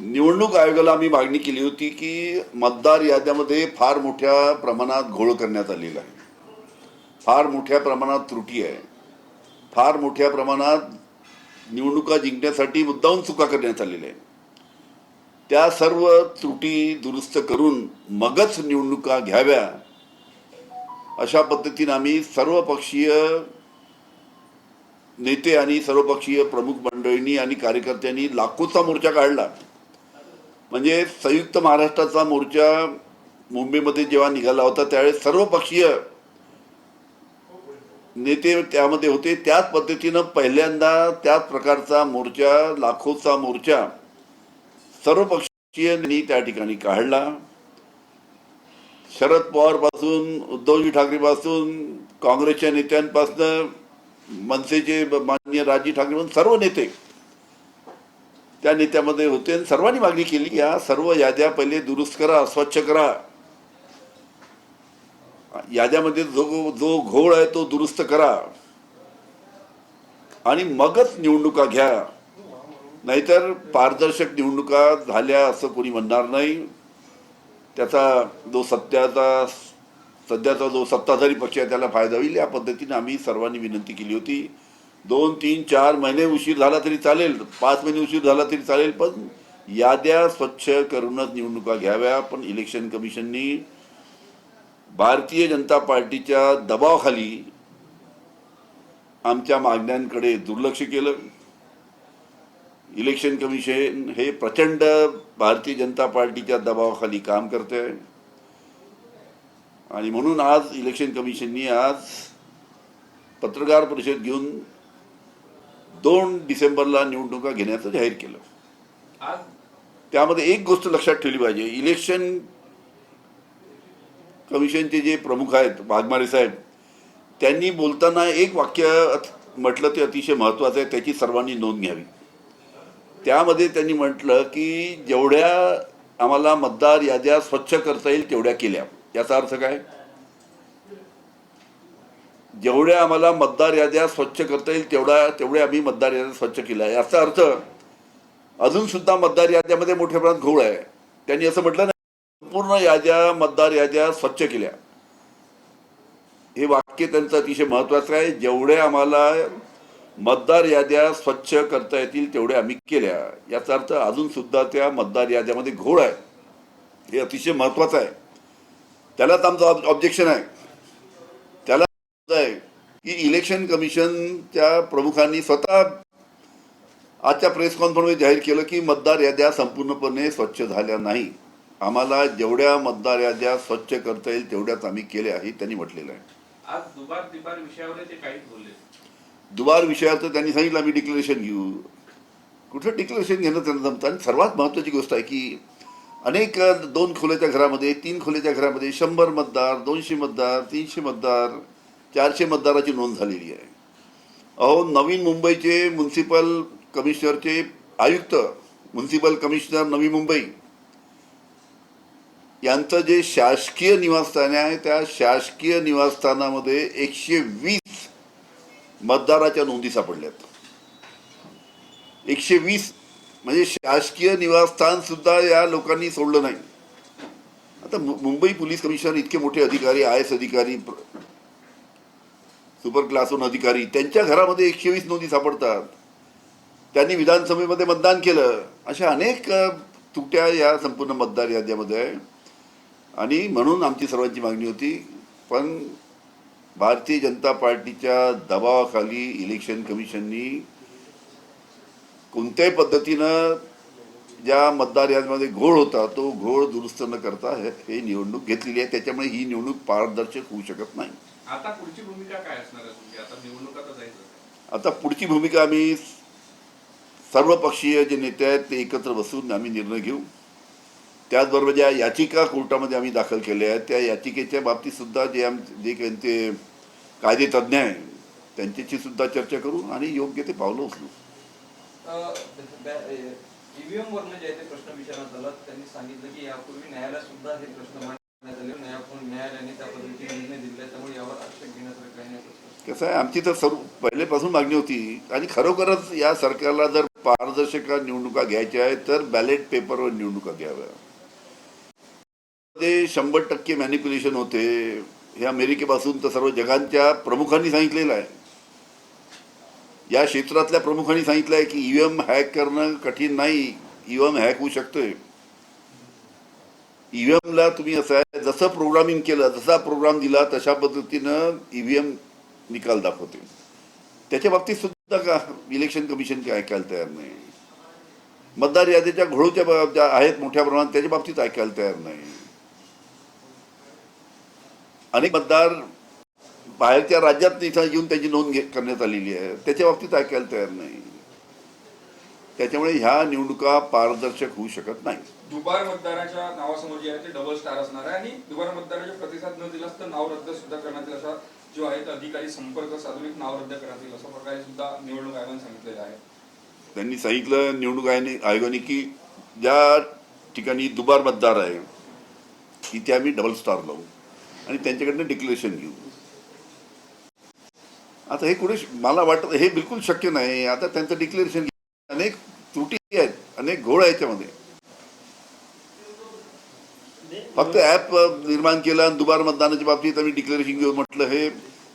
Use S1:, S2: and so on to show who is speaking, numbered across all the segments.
S1: निवडणूक आयोगाला आम्ही मागणी केली होती की मतदार याद्यामध्ये फार मोठ्या प्रमाणात घोळ करण्यात आलेला आहे. फार मोठ्या प्रमाणात त्रुटी आहे. फार मोठ्या प्रमाणात निवडणुका जिंकण्यासाठी मुद्दाहून चुका करण्यात आलेल्या आहे त्या सर्व त्रुटी दुरुस्त करून मगच निवडणुका घ्याव्या अशा पद्धतीने आम्ही सर्वपक्षीय नेते आणि सर्वपक्षीय प्रमुख मंडळींनी आणि कार्यकर्त्यांनी लाखोचा मोर्चा काढला. म्हणजे संयुक्त महाराष्ट्राचा मोर्चा मुंबईमध्ये जेव्हा निघाला होता त्यावेळेस सर्व पक्षीय नेते त्यामध्ये होते. त्याच पद्धतीनं पहिल्यांदा त्याच प्रकारचा मोर्चा लाखोचा मोर्चा सर्व पक्षीयांनी त्या ठिकाणी काढला. शरद पवारपासून उद्धवजी ठाकरेपासून काँग्रेसच्या नेत्यांपासून मनसेचे माननीय राजी ठाकरे सर्व नेते त्या नेत्यामध्ये होते. आणि सर्वांनी मागणी केली की या सर्व याद्या पहिले दुरुस्त करा स्वच्छ करा. याद्यामध्ये जो जो घोळ आहे तो दुरुस्त करा. आणि मगच निवडणुका घ्या. नाहीतर पारदर्शक निवडणुका झाल्या असं कोणी म्हणणार नाही. त्याचा जो सत्याचा सध्याचा जो सत्ताधारी पक्ष आहे त्याला फायदा होईल. या पद्धतीने आम्ही सर्वांनी विनंती केली होती. दोन तीन चार महिने उशीर झाला तरी चालेल पाच महिने उशीर झाला तरी चालेल पण याद्या स्वच्छ करूनच निवडणुका घ्याव्या. पण इलेक्शन कमिशननी भारतीय जनता पार्टीच्या दबावाखाली आमच्या मागण्यांकडे दुर्लक्ष केलं. इलेक्शन कमिशन हे प्रचंड भारतीय जनता पार्टीच्या दबावाखाली काम करते आणि म्हणून आज इलेक्शन कमिशननी आज पत्रकार परिषद घेऊन दोन डिसेंबरला निवडणुका घेण्याचं जाहीर केलं. त्यामध्ये एक गोष्ट लक्षात ठेवली पाहिजे. इलेक्शन कमिशनचे जे प्रमुख आहेत वाघमारे साहेब त्यांनी बोलताना एक वाक्य अत- म्हटलं ते अतिशय महत्त्वाचं आहे त्याची सर्वांनी नोंद घ्यावी. त्यामध्ये त्यांनी म्हटलं की जेवढ्या आम्हाला मतदार याद्या स्वच्छ करता येईल तेवढ्या केल्या. याचा अर्थ काय? जेवढ्या आम्हाला मतदार याद्या स्वच्छ करता येईल तेवढ्या तेवढ्या आम्ही मतदार याद्या स्वच्छ केल्या याचा अर्थ अजून सुद्धा मतदार याद्यामध्ये मोठ्या प्रमाणात घोळ आहे. त्यांनी असं म्हटलं नाही संपूर्ण याद्या मतदार याद्या स्वच्छ केल्या. हे वाक्य त्यांचं अतिशय महत्वाचं आहे. जेवढ्या आम्हाला मतदार याद्या स्वच्छ करता येतील तेवढ्या आम्ही केल्या. याचा अर्थ अजून सुद्धा त्या मतदार याद्यामध्ये घोळ आहे. हे अतिशय महत्वाचं आहे. त्यालाच आमचं ऑब्जेक्शन आहे. की इलेक्शन कमिशनच्या प्रमुखांनी स्वतः आजच्या प्रेस कॉन्फरन्समध्ये जाहीर केलं की मतदार याद्या संपूर्णपणे स्वच्छ झाल्या नाही. आम्हाला जेवढ्या मतदार याद्या स्वच्छ करता येईल तेवढ्याच आम्ही केल्या हे त्यांनी म्हटलेलं आहे.
S2: आज दुबार विषयावर ते काहीच बोलले
S1: दुबार विषयाचं त्यांनी सांगितलं आम्ही डिक्लेरेशन घेऊ. कुठलं डिक्लेरेशन घेणं त्यांना जमतं? आणि सर्वात महत्त्वाची गोष्ट आहे की अनेक दोन खोल्याच्या घरामध्ये तीन खोल्याच्या घरामध्ये शंभर मतदार दोनशे मतदार तीनशे मतदार चारशे मतदाराची नोंद झालेली आहे. अहो नवीन मुंबईचे म्युन्सिपल कमिशनरचे आयुक्त म्युन्सिपल कमिशनर नवी मुंबई यांचं जे शासकीय निवासस्थान आहे त्या शासकीय निवासस्थानामध्ये एकशे वीस मतदाराच्या नोंदी सापडल्यात. एकशे वीस म्हणजे शासकीय निवासस्थान सुद्धा या लोकांनी सोडलं नाही. आता मुंबई पोलीस कमिशनर इतके मोठे अधिकारी आय एस अधिकारी सुपर क्लासून अधिकारी त्यांच्या घरामध्ये एकशे वीस नोंदी सापडतात. त्यांनी विधानसभेमध्ये मतदान केलं. अशा अनेक तुट्या या संपूर्ण मतदार याद्यामध्ये आहे. आणि म्हणून आमची सर्वांची मागणी होती पण भारतीय जनता पार्टीच्या दबावाखाली इलेक्शन कमिशननी कोणत्याही पद्धतीनं ज्या मतदार यादीमध्ये घोळ होता तो घोळ दुरुस्त न करता हे हे निवडणूक घेतलेली आहे. त्याच्यामुळे ही निवडणूक पारदर्शक होऊ शकत नाही.
S2: आता पुढची भूमिका काय असणार आहे तुमची? आता निवडणूक आता जायचं
S1: आता पुढची भूमिका आम्ही सर्व पक्षीय जे नेते आहेत ते एकत्र बसून आम्ही निर्णय घेऊ. त्याचबरोबर ज्या याचिका कोर्टामध्ये आम्ही दाखल केल्या आहेत त्या याचिकेच्या बाबतीत सुद्धा जे आम जे काही ते कायदे तज्ज्ञ आहे त्यांच्याशी सुद्धा चर्चा करू आणि योग्य ते पावलं उचलू.
S3: ईव्हीएम वरनं जे ते प्रश्न विचारण्यात आला. त्यांनी सांगितलं की यापूर्वी न्यायालयात सुद्धा हे प्रश्न न्यायालयाने त्या पद्धतीने निर्णय त्यामुळे यावर आक्षेप घेण्यासारखं काही नाही.
S1: कसं आहे आमची तर सर्व पहिलेपासून मागणी होती आणि खरोखरच या सरकारला जर पारदर्शक निवडणुका घ्यायच्या आहेत तर बॅलेट पेपरवर निवडणुका घ्याव्या. ते शंभर टक्के मॅनिप्युलेशन होते. हे अमेरिकेपासून तर सर्व जगांच्या प्रमुखांनी सांगितलेलं आहे. या क्षेत्रातल्या प्रमुखांनी सांगितलं आहे की ईव्हीएम हॅक करणं कठीण नाही. ईव्हीएम हॅक होऊ शकतोय. ईव्हीएमला तुम्ही असं आहे जसं प्रोग्रामिंग केलं जसा प्रोग्राम दिला तशा पद्धतीनं ईव्हीएम निकाल दाखवते त्याच्या बाबतीत सुद्धा का इलेक्शन कमिशन काय ऐकायला तयार नाही? मतदार यादीच्या घोळूच्या ज्या आहेत मोठ्या प्रमाणात त्याच्या बाबतीत ऐकायला तयार नाही. अनेक मतदार बाहेरच्या राज्यात इथं येऊन त्याची नोंद घे करण्यात आलेली आहे. त्याच्या बाबतीत ऐकायला तयार नाही. त्याच्यामुळे ह्या निवडणुका पारदर्शक होऊ शकत नाही.
S4: दुबार मतदाराच्या नावासमोर जे आहे ते डबल स्टार असणार आहे आणि दुबार मतदाराच्या प्रतिसाद न दिलास तर नाव रद्द सुद्धा करण्यात येईल असा जो आहे अधिकारी संपर्क साधून एक नाव रद्द करण्यात येईल अशा प्रकारे सुद्धा निवडणूक आयोगाने सांगितलेलं आहे.
S1: त्यांनी सांगितलं निवडणूक आयोगाने आयोगाने की ज्या ठिकाणी दुबार मतदार आहे तिथे आम्ही डबल स्टार लावू आणि त्यांच्याकडनं डिक्लेरेशन घेऊ. आता हे कुठे मला वाटत हे बिलकुल शक्य नाही. आता त्यांचं डिक्लेरेशन अनेक त्रुटी आहेत अनेक घोळ आहे याच्यामध्ये फक्त ऍप निर्माण केलं आणि दुबार मतदानाच्या बाबतीत आम्ही डिक्लेरेशन घेऊन म्हटलं हे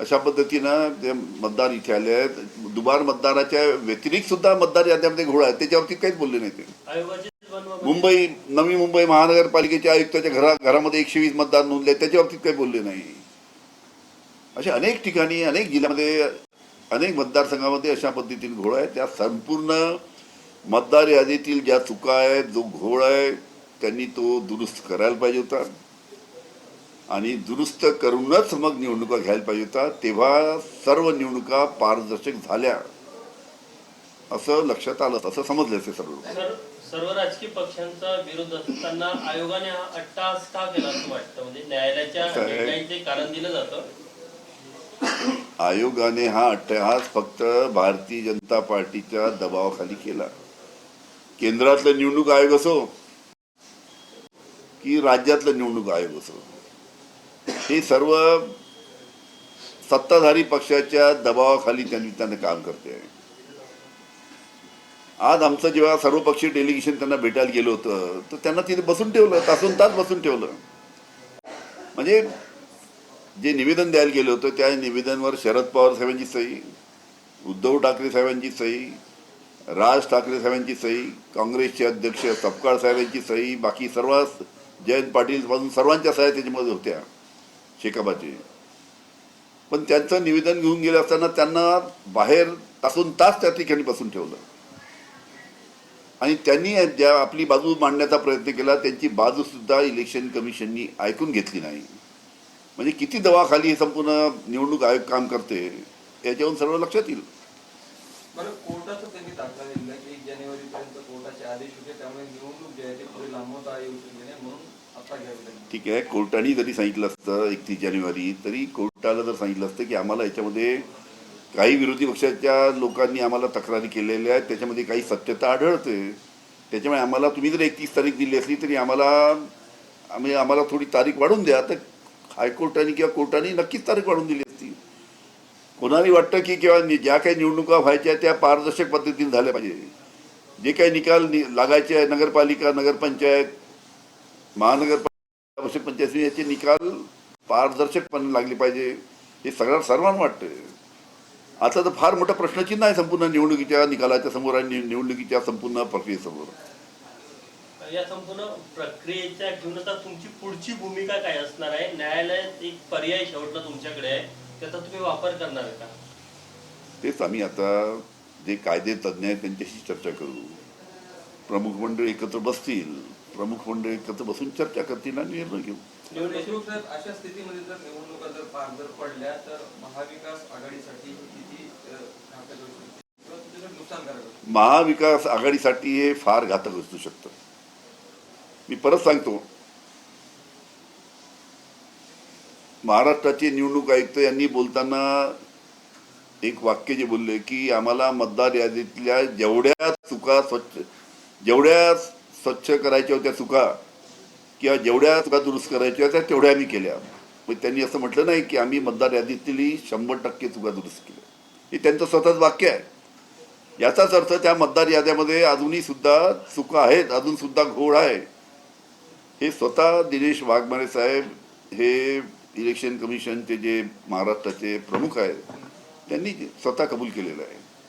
S1: अशा पद्धतीनं ते मतदार इथे आले आहेत दुबार मतदानाच्या व्यतिरिक्त सुद्धा मतदार याद्यामध्ये घोळ आहेत. त्याच्या बाबतीत काहीच बोलले नाही ते. मुंबई नवी मुंबई महानगरपालिकेच्या आयुक्ताच्या घरा घरामध्ये एकशे वीस मतदार नोंदले त्याच्या बाबतीत काही बोलले नाही. अशा अनेक ठिकाणी अनेक जिल्ह्यामध्ये अनेक मतदारसंघामध्ये अशा पद्धतीने घोळ आहे. त्या संपूर्ण मतदार यादीतील ज्या चुका आहेत जो घोळ आहे त्यांनी तो दुरुस्त करायला पाहिजे होता. आणि दुरुस्त करूनच मग निवडणुका घ्यायला पाहिजे होता. तेव्हा सर्व निवडणुका पारदर्शक झाल्या. असं लक्षात आलं असं समजलं असे सर्व
S5: सर सर्व राजकीय पक्षांचा विरोध असताना आयोगाने हा अट्टाहास का केला असं वाटतं? म्हणजे न्यायालयाच्या कारण दिलं जातं.
S1: आयोगाने हा अट्टहास फक्त भारतीय जनता पार्टीच्या दबावाखाली केला. केंद्रातलं निवडणूक आयोग असो की राज्यातलं निवडणूक आयोग असो हे सर्व सत्ताधारी पक्षाच्या दबावाखाली त्यांनी त्यांना काम करते आहे. आज आमचं जेव्हा सर्वपक्षीय डेलिगेशन त्यांना भेटायला गेलो होतं तर त्यांना तिथे बसून ठेवलं तासून तास बसून ठेवलं. म्हणजे जे निवेदन द्यायला गेलं होतं त्या निवेदनवर शरद पवार साहेबांची सही उद्धव ठाकरे साहेबांची सही राज ठाकरे साहेबांची सही काँग्रेसचे अध्यक्ष सपकाळ साहेबांची सही बाकी सर्व जयंत पाटील पासून सर्वांच्या सह्या त्याच्यामध्ये होत्या शेकाबाचे. पण त्यांचं निवेदन घेऊन गेलं असताना त्यांना बाहेर तासून तास त्या ठिकाणी बसून ठेवलं. आणि त्यांनी ज्या आपली बाजू मांडण्याचा प्रयत्न केला त्यांची बाजूसुद्धा इलेक्शन कमिशननी ऐकून घेतली नाही. म्हणजे किती दवाखाली हे संपूर्ण निवडणूक आयोग काम करते याच्यावरून सर्व लक्षात येईल.
S3: बरं कोर्टाचा त्यांनी दाखला दिला की एक जानेवारीपर्यंत कोर्टाचे आदेश होते त्यामुळे निवडणूक जी आहे ती पुढे लांबवता येऊ शकली नाही म्हणून आता घ्यावी लागली.
S1: ठीक आहे कोर्टाने जरी सांगितलं असतं एकतीस जानेवारी तरी कोर्टाला जर सांगितलं असतं की आम्हाला याच्यामध्ये काही विरोधी पक्षाच्या लोकांनी आम्हाला तक्रारी केलेल्या आहेत त्याच्यामध्ये काही सत्यता आढळते त्याच्यामुळे आम्हाला तुम्ही जर एकतीस तारीख दिली असली तरी आम्हाला आम्ही आम्हाला थोडी तारीख वाढून द्या तर हायकोर्टाने किंवा कोर्टाने नक्कीच तारीख वाढून दिली असती. कोणालाही वाटतं की किंवा नि- ज्या काही निवडणुका व्हायच्या त्या पारदर्शक पद्धतीने झाल्या पाहिजे. जे काही निकाल नि लागायचे आहे नगरपालिका नगरपंचायत महानगरपालिका पंचायत याचे निकाल पारदर्शकपणे लागले पाहिजे हे सगळ्या सर्वांना वाटतं आता तर फार मोठा प्रश्नचिन्ह आहे संपूर्ण निवडणुकीच्या निकालाच्या समोर आणि नि- निवडणुकीच्या संपूर्ण प्रक्रियेसमोर.
S5: या संपूर्ण प्रक्रियेच्या घेऊन आता तुमची पुढची भूमिका काय असणार आहे? न्यायालयात एक पर्याय शेवटला तुमच्याकडे आहे. त्याचा तुम्ही वापर करणार आहे का?
S1: तेच आम्ही आता जे कायदे तज्ज्ञ आहेत त्यांच्याशी चर्चा करू. प्रमुख मंडळ एकत्र बसतील. प्रमुख मंडळ एकत्र बसून चर्चा करतील आणि निर्णय घेऊ.
S3: देशमुख साहेब अशा स्थितीमध्ये जर निवडणुका जर पार जर पडल्या तर महाविकास आघाडीसाठी किती अ, घातक असू शकते? किंवा तुमच्यासाठी नुकसानकारक असू शकते?
S1: महाविकास आघाडीसाठी हे फार घातक असू शकतं. मी परत सांगतो. महाराष्ट्राचे निवडणूक आयुक्त यांनी बोलताना एक वाक्य जे बोलले की आम्हाला मतदार यादीतल्या जेवढ्या चुका स्वच्छ जेवढ्या स्वच्छ करायच्या होत्या चुका किंवा जेवढ्या चुका दुरुस्त करायच्या होत्या तेवढ्या आम्ही केल्या. पण त्यांनी असं म्हटलं नाही की आम्ही मतदार यादीतली शंभर टक्के चुका दुरुस्त केल्या. हे त्यांचं स्वतःच वाक्य आहे. याचाच अर्थ त्या मतदार याद्यामध्ये अजूनही सुद्धा चुका आहेत अजून सुद्धा घोळ आहे. हे स्वतः दिनेश वाघमारे साहेब हे इलेक्शन कमिशनचे जे महाराष्ट्राचे प्रमुख आहेत त्यांनी स्वतः कबूल केलेलं आहे.